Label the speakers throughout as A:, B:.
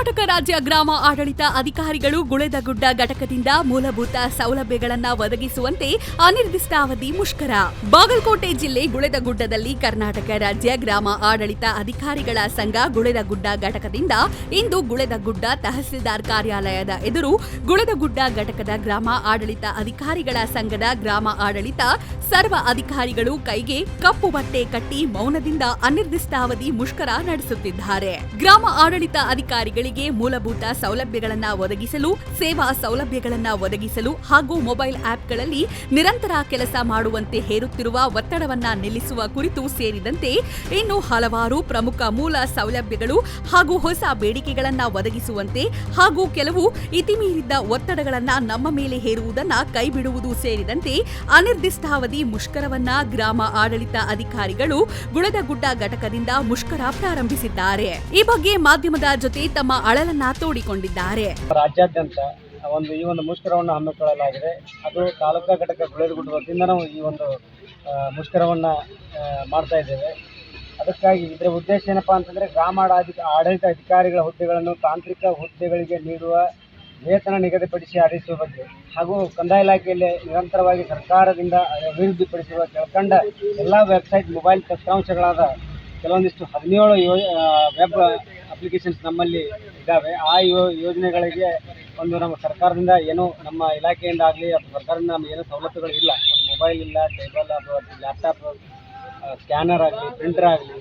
A: ಕರ್ನಾಟಕ ರಾಜ್ಯ ಗ್ರಾಮ ಆಡಳಿತ ಅಧಿಕಾರಿಗಳು ಗುಳೆದಗುಡ್ಡ ಘಟಕದಿಂದ ಮೂಲಭೂತ ಸೌಲಭ್ಯಗಳನ್ನ ಒದಗಿಸುವಂತೆ ಅನಿರ್ದಿಷ್ಟಾವಧಿ ಮುಷ್ಕರ. ಬಾಗಲಕೋಟೆ ಜಿಲ್ಲೆ ಗುಳೆದಗುಡ್ಡದಲ್ಲಿ ಕರ್ನಾಟಕ ರಾಜ್ಯ ಗ್ರಾಮ ಆಡಳಿತ ಅಧಿಕಾರಿಗಳ ಸಂಘ ಗುಳೆದಗುಡ್ಡ ಘಟಕದಿಂದ ಇಂದು ಗುಳೆದಗುಡ್ಡ ತಹಸೀಲ್ದಾರ್ ಕಾರ್ಯಾಲಯದ ಎದುರು ಗುಳೆದಗುಡ್ಡ ಘಟಕದ ಗ್ರಾಮ ಆಡಳಿತ ಅಧಿಕಾರಿಗಳ ಸಂಘದ ಗ್ರಾಮ ಆಡಳಿತ ಸರ್ವ ಅಧಿಕಾರಿಗಳು ಕೈಗೆ ಕಪ್ಪು ಬಟ್ಟೆ ಕಟ್ಟಿ ಮೌನದಿಂದ ಅನಿರ್ದಿಷ್ಟಾವಧಿ ಮುಷ್ಕರ ನಡೆಸುತ್ತಿದ್ದಾರೆ. ಗ್ರಾಮ ಆಡಳಿತ ಅಧಿಕಾರಿಗಳಿಗೆ ಮೂಲಭೂತ ಸೌಲಭ್ಯಗಳನ್ನು ಒದಗಿಸಲು, ಸೇವಾ ಸೌಲಭ್ಯಗಳನ್ನು ಒದಗಿಸಲು ಹಾಗೂ ಮೊಬೈಲ್ ಆಪ್ಗಳಲ್ಲಿ ನಿರಂತರ ಕೆಲಸ ಮಾಡುವಂತೆ ಹೇರುತ್ತಿರುವ ಒತ್ತಡವನ್ನು ನಿಲ್ಲಿಸುವ ಕುರಿತು ಸೇರಿದಂತೆ ಇನ್ನು ಹಲವಾರು ಪ್ರಮುಖ ಮೂಲ ಸೌಲಭ್ಯಗಳು ಹಾಗೂ ಹೊಸ ಬೇಡಿಕೆಗಳನ್ನು ಒದಗಿಸುವಂತೆ ಹಾಗೂ ಕೆಲವು ಇತಿಮೀರಿದ್ದ ಒತ್ತಡಗಳನ್ನು ನಮ್ಮ ಮೇಲೆ ಹೇರುವುದನ್ನು ಕೈಬಿಡುವುದು ಸೇರಿದಂತೆ ಅನಿರ್ದಿಷ್ಟಾವಧಿ ಮುಷ್ಕರವನ್ನ ಗ್ರಾಮ ಆಡಳಿತ ಅಧಿಕಾರಿಗಳು ಗುಳದಗುಡ್ಡ ಘಟಕದಿಂದ ಮುಷ್ಕರ ಪ್ರಾರಂಭಿಸಿದ್ದಾರೆ. ಈ ಬಗ್ಗೆ ಮಾಧ್ಯಮದ ಜೊತೆ ತಮ್ಮ ಅಳಲನ್ನ ತೋಡಿಕೊಂಡಿದ್ದಾರೆ.
B: ರಾಜ್ಯಾದ್ಯಂತ ಒಂದು ಈ ಒಂದು ಮುಷ್ಕರವನ್ನು ಹಮ್ಮಿಕೊಳ್ಳಲಾಗಿದೆ. ಅದು ತಾಲೂಕಾ ಘಟಕ ಗುಳೇರುಗುಡ್ಡ ವತಿಯಿಂದ ನಾವು ಈ ಒಂದು ಮುಷ್ಕರವನ್ನು ಮಾಡ್ತಾ ಇದ್ದೇವೆ. ಅದಕ್ಕಾಗಿ ಇದರ ಉದ್ದೇಶ ಏನಪ್ಪಾ ಅಂತಂದ್ರೆ ಗ್ರಾಮ ಆಡಳಿತ ಆಡಳಿತ ಅಧಿಕಾರಿಗಳ ಹುದ್ದೆಗಳನ್ನು ತಾಂತ್ರಿಕ ಹುದ್ದೆಗಳಿಗೆ ನೀಡುವ ವೇತನ ನಿಗದಿಪಡಿಸಿ ಆರಿಸುವ ಬಗ್ಗೆ ಹಾಗೂ ಕಂದಾಯ ಇಲಾಖೆಯಲ್ಲಿ ನಿರಂತರವಾಗಿ ಸರ್ಕಾರದಿಂದ ಅಭಿವೃದ್ಧಿಪಡಿಸಿರುವ ಕೆಳಕಂಡ ಎಲ್ಲ ವೆಬ್ಸೈಟ್, ಮೊಬೈಲ್ ದತ್ತಾಂಶಗಳಾದ ಕೆಲವೊಂದಿಷ್ಟು ಹದಿನೇಳು ಯೋ ವೆಬ್ ಅಪ್ಲಿಕೇಶನ್ಸ್ ನಮ್ಮಲ್ಲಿ ಇದ್ದಾವೆ ಆ ಯೋಜನೆಗಳಿಗೆ ಒಂದು ನಮ್ಮ ಸರ್ಕಾರದಿಂದ ಏನು ನಮ್ಮ ಇಲಾಖೆಯಿಂದ ಆಗಲಿ ಸರ್ಕಾರದಿಂದ ನಮ್ಗೆ ಏನೂ ಸವಲತ್ತುಗಳು ಇಲ್ಲ. ಒಂದು ಮೊಬೈಲ್ ಇಲ್ಲ ಟೇಬಲ್ ಅಥವಾ ಲ್ಯಾಪ್ಟಾಪ್ ಸ್ಕ್ಯಾನರ್ ಆಗಲಿ ಪ್ರಿಂಟರ್ ಆಗಲಿ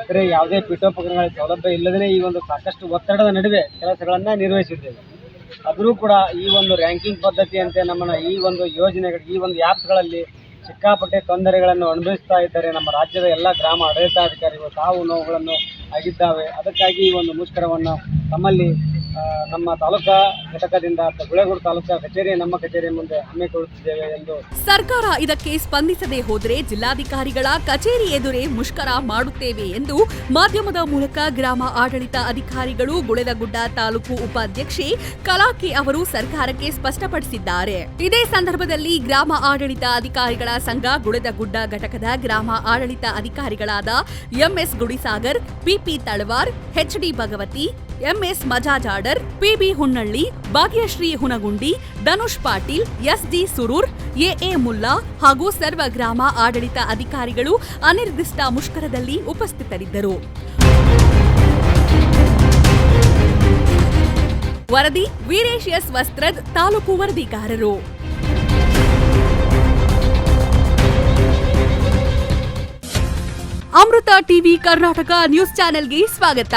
B: ಇತರೆ ಯಾವುದೇ ಪೀಠೋಪಕರಣಗಳ ಸೌಲಭ್ಯ ಇಲ್ಲದೇ ಈ ಒಂದು ಸಾಕಷ್ಟು ಒತ್ತಡದ ನಡುವೆ ಕೆಲಸಗಳನ್ನು ನಿರ್ವಹಿಸಿದ್ದೇವೆ. ಆದರೂ ಕೂಡ ಈ ಒಂದು ರ್ಯಾಂಕಿಂಗ್ ಪದ್ಧತಿಯಂತೆ ನಮ್ಮನ್ನು ಈ ಒಂದು ಯೋಜನೆಗಳು ಈ ಒಂದು ಆ್ಯಪ್ಸ್ಗಳಲ್ಲಿ ಸಿಕ್ಕಾಪಟ್ಟೆ ತೊಂದರೆಗಳನ್ನು ಅನುಭವಿಸ್ತಾ ಇದ್ದಾರೆ. ನಮ್ಮ ರಾಜ್ಯದ ಎಲ್ಲ ಗ್ರಾಮ ಆಡಳಿತಾಧಿಕಾರಿಗಳು ಸಾವು ನೋವುಗಳನ್ನು ಆಗಿದ್ದಾವೆ. ಅದಕ್ಕಾಗಿ ಈ ಒಂದು ಮುಷ್ಕರವನ್ನು ತಮ್ಮಲ್ಲಿ ನಮ್ಮ ತಾಲೂಕಾ ಘಟಕದಿಂದ ಗುಳೆಗೂಡು ತಾಲೂಕಾ ಕಚೇರಿ ನಮ್ಮ ಕಚೇರಿ ಮುಂದೆ ಹಮ್ಮಿಕೊಳ್ಳುತ್ತಿದ್ದೇವೆ ಎಂದು
A: ಸರ್ಕಾರ ಇದಕ್ಕೆ ಸ್ಪಂದಿಸದೆ ಹೋದರೆ ಜಿಲ್ಲಾಧಿಕಾರಿಗಳ ಕಚೇರಿ ಎದುರೇ ಮುಷ್ಕರ ಮಾಡುತ್ತೇವೆ ಎಂದು ಮಾಧ್ಯಮದ ಮೂಲಕ ಗ್ರಾಮ ಆಡಳಿತ ಅಧಿಕಾರಿಗಳು ಗುಳೆದಗುಡ್ಡ ತಾಲೂಕು ಉಪಾಧ್ಯಕ್ಷೆ ಕಲಾಕಿ ಅವರು ಸರ್ಕಾರಕ್ಕೆ ಸ್ಪಷ್ಟಪಡಿಸಿದ್ದಾರೆ. ಇದೇ ಸಂದರ್ಭದಲ್ಲಿ ಗ್ರಾಮ ಆಡಳಿತ ಅಧಿಕಾರಿಗಳ ಸಂಘ ಗುಳೆದಗುಡ್ಡ ಘಟಕದ ಗ್ರಾಮ ಆಡಳಿತ ಅಧಿಕಾರಿಗಳಾದ MS Gudisagar PP Talawar HD Bhagavati MS Majajadar PB Hunnalli Bhagyashree Hunagundi Dhanush Patil SD Surur, AA Mulla ಹಾಗೂ ಸರ್ವ ಗ್ರಾಮ ಆಡಳಿತ ಅಧಿಕಾರಿಗಳು ಅನಿರ್ದಿಷ್ಟ ಮುಷ್ಕರದಲ್ಲಿ ಉಪಸ್ಥಿತರಿದ್ದರು. ವರದಿ ವೀರೇಶ್ ಎಸ್ ವಸ್ತ್ರದ್ ತಾಲೂಕು ವರದಿಗಾರರು. ಅಮೃತ ಟಿವಿ ಕರ್ನಾಟಕ ನ್ಯೂಸ್ ಚಾನೆಲ್ಗೆ ಸ್ವಾಗತ.